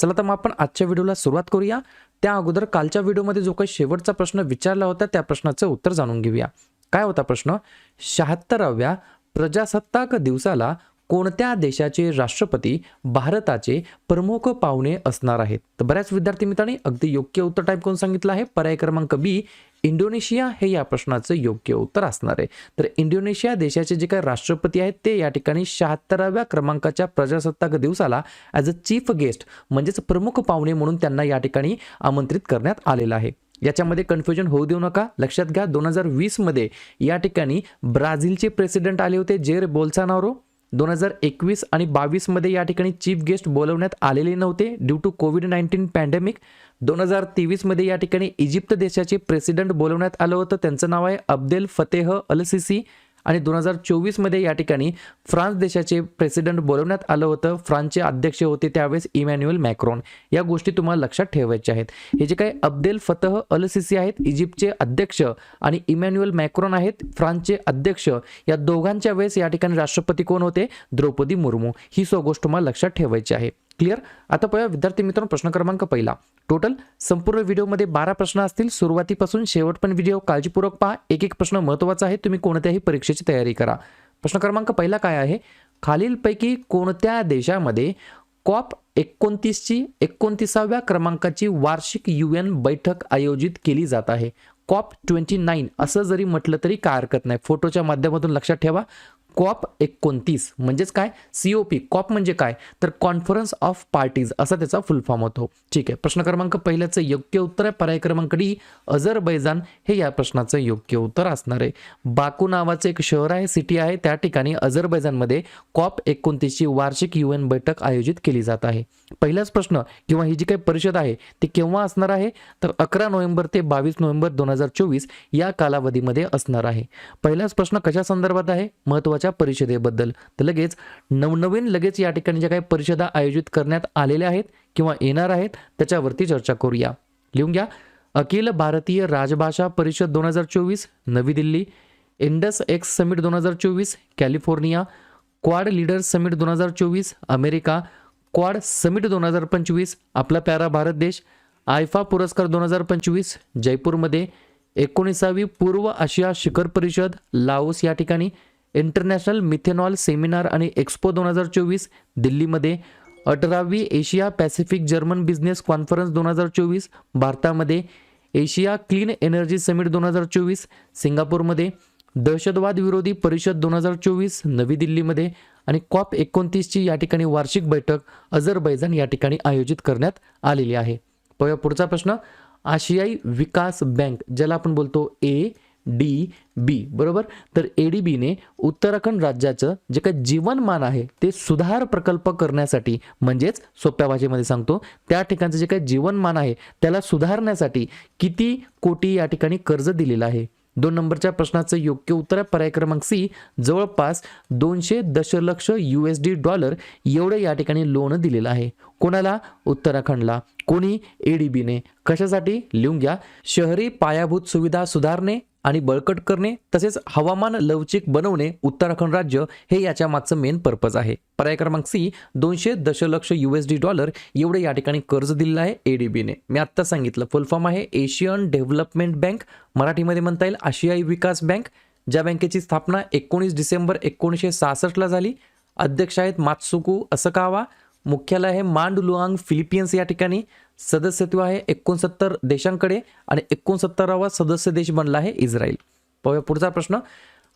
चला तर मग आपण आजच्या व्हिडिओला सुरुवात करूया. त्या अगोदर कालच्या व्हिडिओमध्ये जो काही शेवटचा प्रश्न विचारला होता त्या प्रश्नाचं उत्तर जाणून घेऊया. काय होता प्रश्न? शहात्तराव्या प्रजासत्ताक दिवसाला कोणत्या देशाचे राष्ट्रपती भारताचे प्रमुख पाहुणे असणार आहेत? तर बऱ्याच विद्यार्थी मित्रांनी अगदी योग्य उत्तर टाईप करून सांगितलं आहे. पर्याय क्रमांक बी इंडोनेशिया हे या प्रश्नाचं योग्य उत्तर असणार आहे. तर इंडोनेशिया देशाचे जे काही राष्ट्रपती आहेत ते या ठिकाणी शहात्तराव्या क्रमांकाच्या प्रजासत्ताक दिवसाला ॲज अ चीफ गेस्ट म्हणजेच प्रमुख पाहुणे म्हणून त्यांना या ठिकाणी आमंत्रित करण्यात आलेलं आहे. याच्यामध्ये कन्फ्युजन होऊ देऊ नका. लक्षात घ्या दोन हजार वीसमध्ये या ठिकाणी ब्राझीलचे प्रेसिडेंट आले होते जेर बोल्सानारो. दोन हजार एकवीस आणि बावीसमध्ये या ठिकाणी चीफ गेस्ट बोलवण्यात आलेले नव्हते due to COVID nineteen pandemic दोन हजार तेवीसमध्ये या ठिकाणी इजिप्त देशाचे प्रेसिडेंट बोलवण्यात आलं होतं. त्यांचं नाव आहे अब्देल फतेह अल सिसी आणि दोन हजार चोवीसमध्ये या ठिकाणी फ्रान्स देशाचे प्रेसिडेंट बोलवण्यात आलं होतं. फ्रान्सचे अध्यक्ष होते त्यावेळेस इमॅन्युअल मॅक्रॉन. या गोष्टी तुम्हाला लक्षात ठेवायच्या आहेत. हे जे काही अब्देल फतह अल सिसी आहेत इजिप्तचे अध्यक्ष आणि इमॅन्युअल मॅक्रॉन आहेत फ्रान्सचे अध्यक्ष या दोघांच्या वेळेस या ठिकाणी राष्ट्रपती कोण होते? द्रौपदी मुर्मू. ही सो गोष्ट तुम्हाला लक्षात ठेवायची आहे. क्लिअर? आता पाहूया विद्यार्थी मित्रांनो प्रश्न क्रमांक पहिला. टोटल संपूर्ण व्हिडिओमध्ये बारा प्रश्न असतील. सुरुवातीपासून शेवट पण व्हिडिओ. काळजीपूर्वक पहा. एक एक प्रश्न महत्त्वाचा आहे. तुम्ही कोणत्याही परीक्षेची तयारी करा. प्रश्न क्रमांक पहिला काय आहे? खालीलपैकी कोणत्या देशामध्ये कॉप एकोणतीसची एकोणतीसाव्या क्रमांकाची वार्षिक यू एन बैठक आयोजित केली जात आहे? कॉप ट्वेंटी नाईन असं जरी म्हटलं तरी काय हरकत नाही. फोटोच्या माध्यमातून लक्षात ठेवा. कॉप एकोणतीस. म्हणजेच काय? सीओपी कॉप म्हणजे काय? तर कॉन्फरन्स ऑफ पार्टीज. असा त्याचा फुल फॉर्म होतो. ठीक आहे. प्रश्न क्रमांक पहिल्याचं योग्य उत्तर आहे. पर्याय क्रमांक डी अझरबैजान. हे या प्रश्नाचं योग्य उत्तर असणार आहे. बाकू नावाचं एक शहर आहे सिटी आहे. त्या ठिकाणी अझरबैजानमध्ये कॉप एकोणतीसची वार्षिक यू एन बैठक आयोजित केली जात आहे. पहिलाच प्रश्न किंवा ही जी काही परिषद आहे ती केव्हा असणार आहे? तर अकरा नोव्हेंबर ते बावीस नोव्हेंबर दोन हजार चोवीस या कालावधीमध्ये असणार आहे. पहिलाच प्रश्न कशा संदर्भात आहे? महत्त्वाच्या परिषदेबद्दल. तर लगेच नवनवीन लगेच या ठिकाणी ज्या काही परिषदा आयोजित करण्यात आलेल्या आहेत किंवा येणार आहेत त्याच्यावरती चर्चा करूया. लिहून घ्या. अखिल भारतीय राजभाषा परिषद दोन हजार चोवीस नवी दिल्ली. इंडस एक्स समिट दोन हजार चोवीस कॅलिफोर्निया. क्वाड लीडर्स समिट दोन हजार चोवीस अमेरिका. क्वाड समिट दोन हजार पंचवीस आपला प्यारा भारत देश. आयफा पुरस्कार दोन हजार पंचवीस जयपूरमध्ये. एकोणीसावी पूर्व आशिया शिखर परिषद लाओस या ठिकाणी. इंटरनॅशनल मिथेनॉल सेमिनार आणि एक्स्पो दोन हजार चोवीस दिल्लीमध्ये. अठरावी Asia Pacific German business conference दोन हजार चोवीस भारतामध्ये. एशिया क्लीन एनर्जी समिट दोन हजार चोवीस सिंगापूरमध्ये. दहशतवाद विरोधी परिषद दोन हजार चोवीस नवी दिल्लीमध्ये. आणि कॉप एकोणतीसची या ठिकाणी वार्षिक बैठक अझरबैजान या ठिकाणी आयोजित करण्यात आलेली आहे. पाहूया पुढचा प्रश्न. आशियाई विकास बँक ज्याला आपण बोलतो ए डी बी बरोबर? तर ए डी बीने उत्तराखंड राज्याचं जे काही जीवनमान आहे ते सुधार प्रकल्प करण्यासाठी म्हणजेच सोप्या भाषेमध्ये सांगतो त्या ठिकाणचं जे काही जीवनमान आहे त्याला सुधारण्यासाठी किती कोटी या ठिकाणी कर्ज दिलेलं आहे? दोन नंबरच्या प्रश्नाचं योग्य उत्तर आहे पर्याय क्रमांक सी जवळपास दोनशे दशलक्ष यू एस डी डॉलर एवढं या ठिकाणी लोन दिलेलं आहे. कोणाला? उत्तराखंडला. कोणी? ए डी बीने कशासाठी? लिहून घ्या. शहरी पायाभूत सुविधा सुधारणे आणि बळकट करणे तसेच हवामान लवचिक बनवणे उत्तराखंड राज्य हे याच्या मागचं मेन पर्पज आहे. पर्याय क्रमांक सी दोनशे दशलक्ष यू एस डी डॉलर एवढे या ठिकाणी कर्ज दिलेलं आहे ए डी बीने मी आत्ता सांगितलं फुल फॉर्म आहे एशियन डेव्हलपमेंट बँक मराठीमध्ये म्हणता येईल आशियाई विकास बँक ज्या बँकेची स्थापना एकोणीस डिसेंबर एकोणीसशे सहासष्टला झाली. अध्यक्ष आहेत मात्सुकू असकावा मुख्यालय आहे मांडलुआंग फिलिपियन्स या ठिकाणी. सदस्यत्व आहे एकोणसत्तर देशांकडे आणि एकोणसत्तरावा सदस्य देश बनला आहे इस्रायल. पाहूया पुढचा प्रश्न.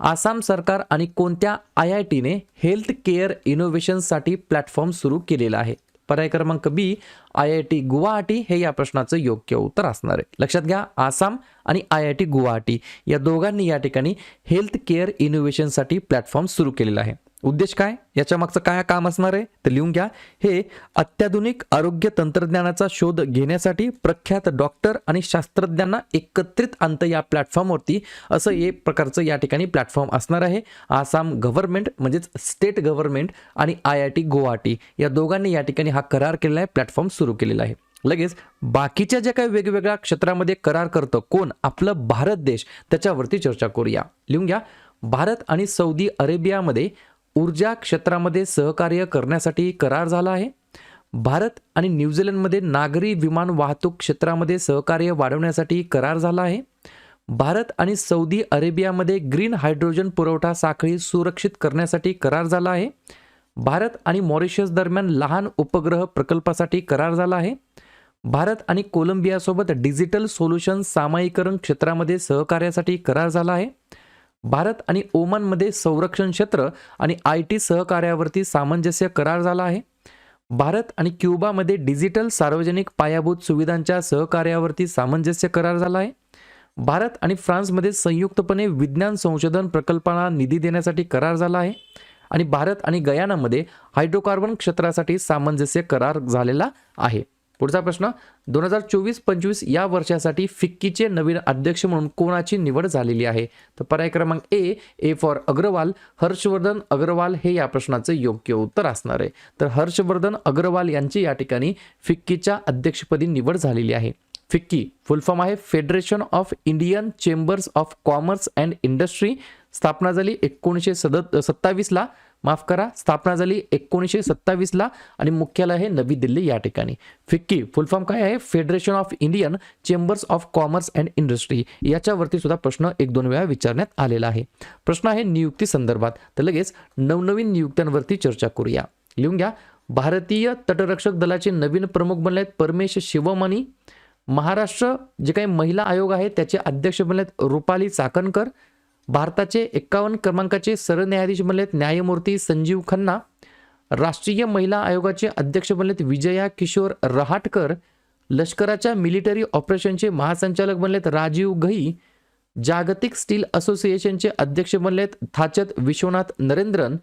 आसाम सरकार आणि कोणत्या आय आय टीने हेल्थ केअर इनोव्हेशनसाठी प्लॅटफॉर्म सुरू केलेला आहे? पर्याय क्रमांक B I I T Guwahati हे या प्रश्नाचं योग्य उत्तर असणार आहे. लक्षात घ्या आसाम आणि आय आय टी गुवाहाटी या दोघांनी या ठिकाणी हेल्थ केअर इनोव्हेशनसाठी प्लॅटफॉर्म सुरू केलेला आहे. उद्देश काय? याच्या मागचं काय काम असणार आहे? तर लिहून घ्या. हे अत्याधुनिक आरोग्य तंत्रज्ञानाचा शोध घेण्यासाठी प्रख्यात डॉक्टर आणि शास्त्रज्ञांना एकत्रित आणतं या प्लॅटफॉर्मवरती. असं एक प्रकारचं या ठिकाणी प्लॅटफॉर्म असणार आहे. आसाम गव्हर्नमेंट म्हणजेच स्टेट गव्हर्नमेंट आणि आय आय टी गुवाहाटी या दोघांनी या ठिकाणी हा करार केलेला आहे प्लॅटफॉर्म सुरू केलेला आहे. लगेच बाकीच्या ज्या काही वेगवेगळ्या क्षेत्रामध्ये करार करतं कोण? आपलं भारत देश. त्याच्यावरती चर्चा करूया. लिहून घ्या. भारत आणि सौदी अरेबियामध्ये ऊर्जा क्षेत्रामध्ये सहकार्य करण्यासाठी करार झाला आहे. भारत आणि न्यूझीलंडमध्ये नागरी विमान वाहतूक क्षेत्रामध्ये सहकार्य वाढवण्यासाठी करार झाला आहे. भारत आणि सौदी अरेबियामध्ये ग्रीन हायड्रोजन पुरवठा साखळी सुरक्षित करण्यासाठी करार झाला आहे. भारत आणि मॉरिशस दरम्यान लहान उपग्रह प्रकल्पासाठी करार झाला आहे. भारत आणि कोलंबियासोबत डिजिटल सोल्युशन सामायिकरण क्षेत्रामध्ये सहकार्यासाठी करार झाला आहे. भारत आणि ओमानमध्ये संरक्षण क्षेत्र आणि आय टी सहकार्यावरती सामंजस्य करार झाला आहे. भारत आणि क्युबामध्ये डिजिटल सार्वजनिक पायाभूत सुविधांच्या सहकार्यावरती सामंजस्य करार झाला आहे. भारत आणि फ्रान्समध्ये संयुक्तपणे विज्ञान संशोधन प्रकल्पांना निधी देण्यासाठी करार झाला आहे आणि भारत आणि गयानामध्ये हायड्रोकार्बन क्षेत्रासाठी सामंजस्य करार झालेला आहे. पुढचा प्रश्न दोन हजार चोवीस पंचवीस या वर्षासाठी फिक्कीचे नवीन अध्यक्ष म्हणून कोणाची निवड झालेली आहे? तर पर्याय क्रमांक A A for Agrawal Harshvardhan Agrawal हे या प्रश्नाचं योग्य उत्तर असणार आहे. तर हर्षवर्धन अग्रवाल यांची या ठिकाणी फिक्कीच्या अध्यक्षपदी निवड झालेली आहे. फिक्की फुल फॉर्म आहे federation of Indian chambers of commerce and industry स्थापना झाली एकोणीसशे सद सत्तावीसला माफ करा स्थापना झाली एकोणीसशे सत्तावीसला आणि मुख्यालय आहे नवी दिल्ली या ठिकाणी. फिक्की फुल फॉर्म काय आहे? Federation of Indian chambers of commerce and industry याच्यावरती सुद्धा प्रश्न एक दोन वेळा विचारण्यात आलेला आहे. प्रश्न आहे नियुक्ती संदर्भात. तर लगेच नवनवीन नियुक्त्यांवरती चर्चा करूया. लिहून घ्या. भारतीय तटरक्षक दलाचे नवीन प्रमुख बनले आहेत परमेश शिवमणी. महाराष्ट्र जे काही महिला आयोग आहे त्याचे अध्यक्ष बनले आहेत रुपाली चाकणकर. भारताचे एक्कावन्न क्रमांकाचे सरन्यायाधीश बनलेत न्यायमूर्ती संजीव खन्ना राष्ट्रीय महिला आयोगाचे अध्यक्ष बनलेत विजया किशोर रहाटकर लष्कराच्या मिलिटरी ऑपरेशनचे महासंचालक बनलेत राजीव घई जागतिक स्टील असोसिएशनचे अध्यक्ष बनलेत थाचत विश्वनाथ नरेंद्रन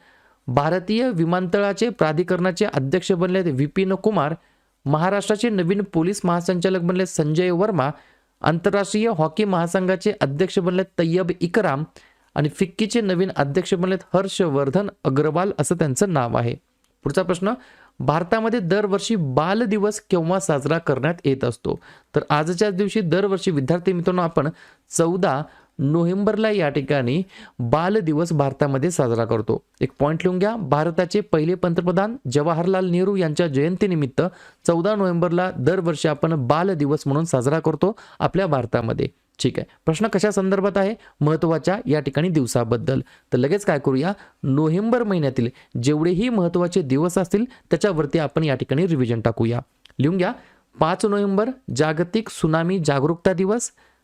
भारतीय विमानतळाचे प्राधिकरणाचे अध्यक्ष बनलेत विपिन कुमार महाराष्ट्राचे नवीन पोलीस महासंचालक बनले संजय वर्मा आंतरराष्ट्रीय हॉकी महासंघाचे अध्यक्ष बनलेत तय्यब इकराम आणि फिक्कीचे नवीन अध्यक्ष बनलेत हर्षवर्धन अग्रवाल असं त्यांचं नाव आहे. पुढचा प्रश्न भारतामध्ये दरवर्षी बाल दिवस केव्हा साजरा करण्यात येत असतो? तर आजच्याच दिवशी दरवर्षी विद्यार्थी मित्रांनो आपण चौदा नोव्हेंबरला या ठिकाणी बाल दिवस भारतामध्ये साजरा करतो. एक पॉईंट लिहून घ्या. भारताचे पहिले पंतप्रधान जवाहरलाल नेहरू यांच्या जयंतीनिमित्त चौदा नोव्हेंबरला दरवर्षी आपण बाल दिवस म्हणून साजरा करतो आपल्या भारतामध्ये. ठीक आहे. प्रश्न कशा संदर्भात आहे? महत्त्वाच्या या ठिकाणी दिवसाबद्दल. तर लगेच काय करूया? नोव्हेंबर महिन्यातील जेवढेही महत्त्वाचे दिवस असतील त्याच्यावरती आपण या ठिकाणी रिव्हिजन टाकूया. लिहून घ्या. पाच नोव्हेंबर जागतिक सुनामी जागरूकता दिवस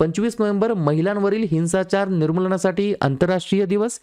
पंचवीस नोव्हेंबर महिलांवरील हिंसाचार निर्मूलनासाठी आंतरराष्ट्रीय दिवस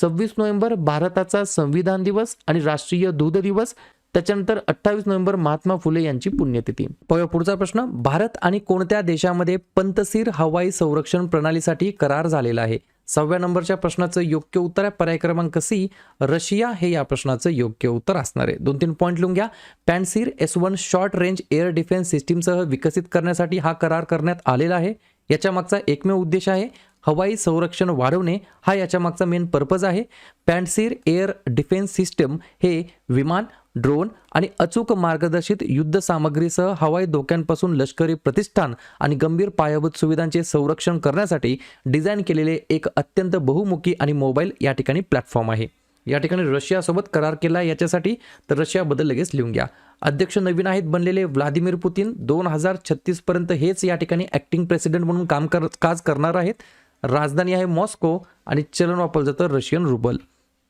सव्वीस नोव्हेंबर भारताचा संविधान दिवस आणि राष्ट्रीय दूध दिवस त्याच्यानंतर अठ्ठावीस नोव्हेंबर महात्मा फुले यांची पुण्यतिथी. प- पुढचा प्रश्न. भारत आणि कोणत्या देशामध्ये पंतसीर हवाई संरक्षण प्रणालीसाठी करार झालेला आहे? सहाव्या नंबरच्या प्रश्नाचं योग्य उत्तर आहे. पर्याय क्रमांक सी रशिया हे या प्रश्नाचं योग्य उत्तर असणार आहे. दोन तीन पॉईंट लिहून घ्या. Pantsir S one short range air defence सिस्टीमसह विकसित करण्यासाठी हा करार करण्यात आलेला आहे. याच्यामागचा एकमेव उद्देश आहे हवाई संरक्षण वाढवणे हा याच्यामागचा मेन पर्पज आहे. पॅन्टसीर एअर डिफेन्स सिस्टम हे विमान ड्रोन आणि अचूक मार्गदर्शित युद्ध सामग्रीसह हवाई धोक्यांपासून लष्करी प्रतिष्ठान आणि गंभीर पायाभूत सुविधांचे संरक्षण करण्यासाठी डिझाईन केलेले एक अत्यंत बहुमुखी आणि मोबाईल या ठिकाणी प्लॅटफॉर्म आहे. या ठिकाणी रशियासोबत करार केला याच्यासाठी तर रशियाबद्दल लगेच लिहून घ्या. अध्यक्ष नवीन आहेत बनलेले व्लादिमीर पुतीन दोन हजार छत्तीसपर्यंत हेच या ठिकाणी ॲक्टिंग प्रेसिडेंट म्हणून काम कर काज करणार आहेत. राजधानी आहे मॉस्को आणि चलन वापरलं जातं रशियन रुबल.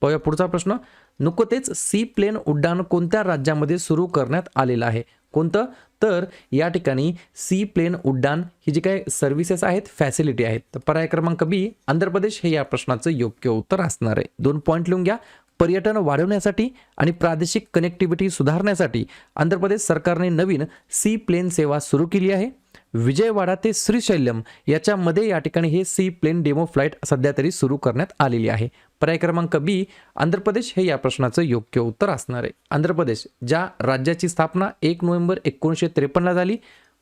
पाहूया पुढचा प्रश्न. नुकतेच सी प्लेन उड्डाण कोणत्या राज्यामध्ये सुरू करण्यात आलेलं आहे? कोणतं? तर या ठिकाणी सी प्लेन उड्डाण ही जी काही सर्व्हिसेस आहेत फॅसिलिटी आहेत. तर पर्याय क्रमांक बी आंध्र प्रदेश हे या प्रश्नाचं योग्य उत्तर असणार आहे. दोन पॉईंट लिहून घ्या. पर्यटन वाढवण्यासाठी आणि प्रादेशिक कनेक्टिव्हिटी सुधारण्यासाठी आंध्र प्रदेश सरकारने नवीन सी प्लेन सेवा सुरू केली आहे. विजयवाडा ते श्रीशैल्यम याच्यामध्ये या ठिकाणी हे सी प्लेन डेमो फ्लाईट सध्या तरी सुरू करण्यात आलेली आहे. पर्याय क्रमांक बी आंध्र प्रदेश हे या प्रश्नाचं योग्य उत्तर असणार आहे. आंध्र प्रदेश ज्या राज्याची स्थापना एक नोव्हेंबर एकोणीसशे त्रेपन्नला झाली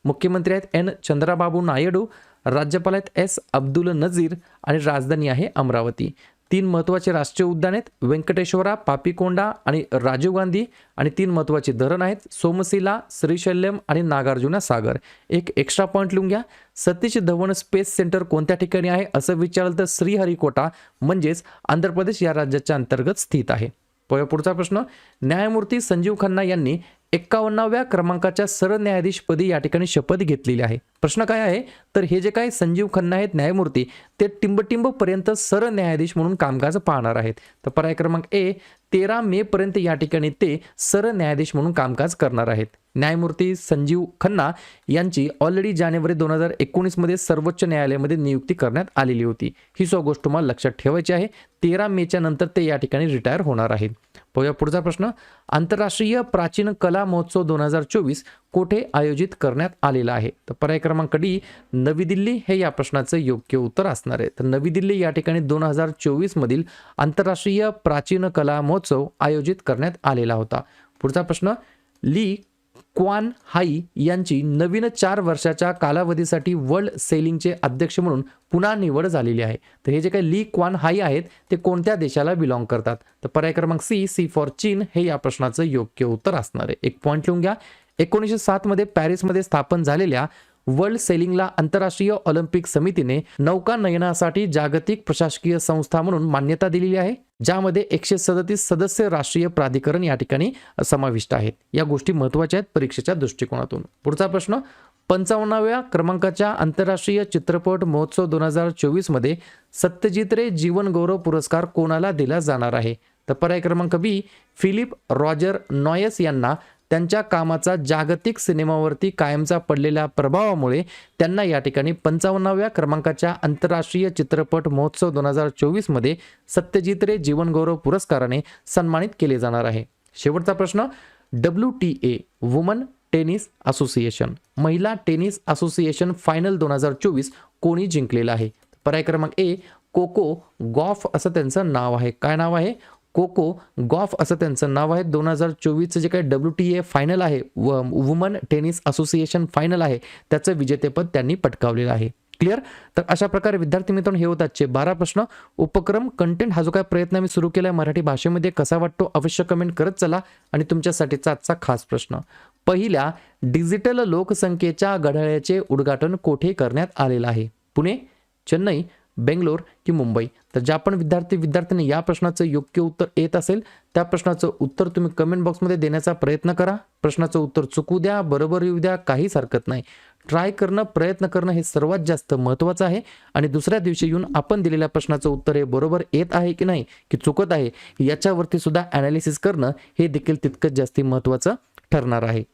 मुख्यमंत्री आहेत एन चंद्राबाबू नायडू राज्यपाल आहेत एस अब्दुल नझीर आणि राजधानी आहे अमरावती. तीन महत्त्वाचे राष्ट्रीय उद्यान आहेत. व्यंकटेश्वरा पापिकोंडा आणि राजीव गांधी आणि तीन महत्त्वाचे धरण आहेत. सोमशिला श्रीशैल्यम आणि नागार्जुना सागर. एक एक्स्ट्रा पॉईंट लिहून घ्या. सतीश धवन स्पेस सेंटर कोणत्या ठिकाणी आहे? असं विचारलं तर श्रीहरिकोटा म्हणजेच आंध्र प्रदेश या राज्याच्या अंतर्गत स्थित आहे. पुढचा प्रश्न न्यायमूर्ती संजीव खन्ना यांनी एक्कावन्नाव्या क्रमांकाच्या सरन्यायाधीशपदी या ठिकाणी शपथ घेतलेली आहे. प्रश्न काय आहे? तर हे जे काय संजीव खन्ना आहेत न्यायमूर्ती ते टिंबटिंबपर्यंत सरन्यायाधीश म्हणून कामकाज पाहणार आहेत. तर पर्याय क्रमांक ए तेरा मे पर्यंत या ठिकाणी ते सरन्यायाधीश म्हणून कामकाज करणार आहेत. न्यायमूर्ती संजीव खन्ना यांची ऑलरेडी जानेवारी दोन हजार एकोणीसमध्ये सर्वोच्च न्यायालयामध्ये नियुक्ती करण्यात आलेली होती. ही सो गोष्ट तुम्हाला लक्षात ठेवायची आहे. तेरा मेच्या नंतर ते या ठिकाणी रिटायर होणार आहेत. पाहूया पुढचा प्रश्न. आंतरराष्ट्रीय प्राचीन कला महोत्सव दोन हजार चोवीस कोठे आयोजित करण्यात आलेला आहे? तर पर्याय क्रमांक डी नवी दिल्ली हे या प्रश्नाचं योग्य उत्तर असणार आहे. तर नवी दिल्ली या ठिकाणी दोन हजार चोवीसमधील आंतरराष्ट्रीय प्राचीन कला महोत्सव आयोजित करण्यात आलेला होता. पुढचा प्रश्न ली क्वान हाई यांची नवीन चार वर्षाच्या कालावधीसाठी वर्ल्ड सेलिंगचे अध्यक्ष म्हणून पुन्हा निवड झालेली आहे. तर हे जे काही ली क्वान हाई आहेत ते कोणत्या देशाला बिलॉंग करतात? तर पर्याय क्रमांक सी सी फॉर चीन हे या प्रश्नाचं योग्य उत्तर असणार आहे. एक पॉईंट लिहून घ्या. एकोणीसशे सातमध्ये पॅरिसमध्ये स्थापन झालेल्या वर्ल्ड सेलिंगला आंतरराष्ट्रीय ऑलिम्पिक समितीने नौकानयनासाठी जागतिक प्रशासकीय संस्था म्हणून मान्यता दिलेली आहे ज्यामध्ये एकशे सदतीस सदस्य राष्ट्रीय प्राधिकरण या ठिकाणी समाविष्ट आहेत. या गोष्टी महत्त्वाच्या आहेत परीक्षेच्या दृष्टिकोनातून. पुढचा प्रश्न पंचावन्नाव्या क्रमांकाच्या आंतरराष्ट्रीय चित्रपट महोत्सव दोन हजार चोवीसमध्ये सत्यजित रे जीवन गौरव पुरस्कार कोणाला दिला जाणार आहे? तर पर्याय क्रमांक बी फिलिप रॉजर नॉयस यांना त्यांच्या कामाचा जागतिक सिनेमावरती कायमचा पडलेल्या प्रभावामुळे त्यांना या ठिकाणी पंचावन्नाव्या क्रमांकाच्या आंतरराष्ट्रीय चित्रपट महोत्सव दोन हजार चोवीसमध्ये सत्यजित रे जीवनगौरव पुरस्काराने सन्मानित केले जाणार आहे. शेवटचा प्रश्न W T A women tennis association महिला टेनिस असोसिएशन फायनल दोन हजार चोवीस कोणी जिंकलेला आहे? पर्याय क्रमांक ए कोको गॉफ असं त्यांचं नाव आहे. काय नाव आहे? कोको गॉफ असं त्यांचं नाव आहे. दोन हजार चोवीसचं जे काही डब्ल्यू टी ए फायनल आहे व वुमन टेनिस असोसिएशन फायनल आहे त्याचं विजेतेपद त्यांनी पटकावलेलं आहे. क्लिअर तर अशा प्रकारे विद्यार्थी मित्रांनो हे होत आजचे बारा प्रश्न. उपक्रम कंटेंट हा जो काय प्रयत्न मी सुरू केला आहे मराठी भाषेमध्ये कसा वाटतो अवश्य कमेंट करत चला. आणि तुमच्यासाठीचा आजचा खास प्रश्न. पहिल्या डिजिटल लोकसंख्येच्या घड्याळ्याचे उद्घाटन कोठे करण्यात आलेलं आहे? पुणे चेन्नई बेंगलोर की मुंबई. तर ज्या पण विद्यार्थी विद्यार्थ्यांनी या प्रश्नाचं योग्य उत्तर येत असेल त्या प्रश्नाचं उत्तर तुम्ही कमेंट बॉक्समध्ये देण्याचा प्रयत्न करा. प्रश्नाचं उत्तर चुकू द्या बरोबर येऊ द्या काहीच हरकत नाही. ट्राय करणं प्रयत्न करणं हे सर्वात जास्त महत्त्वाचं आहे. आणि दुसऱ्या दिवशी येऊन आपण दिलेल्या प्रश्नाचं उत्तर हे बरोबर येत आहे की नाही की चुकत आहे याच्यावरती सुद्धा ॲनालिसिस करणं हे देखील तितकंच जास्ती महत्त्वाचं ठरणार आहे.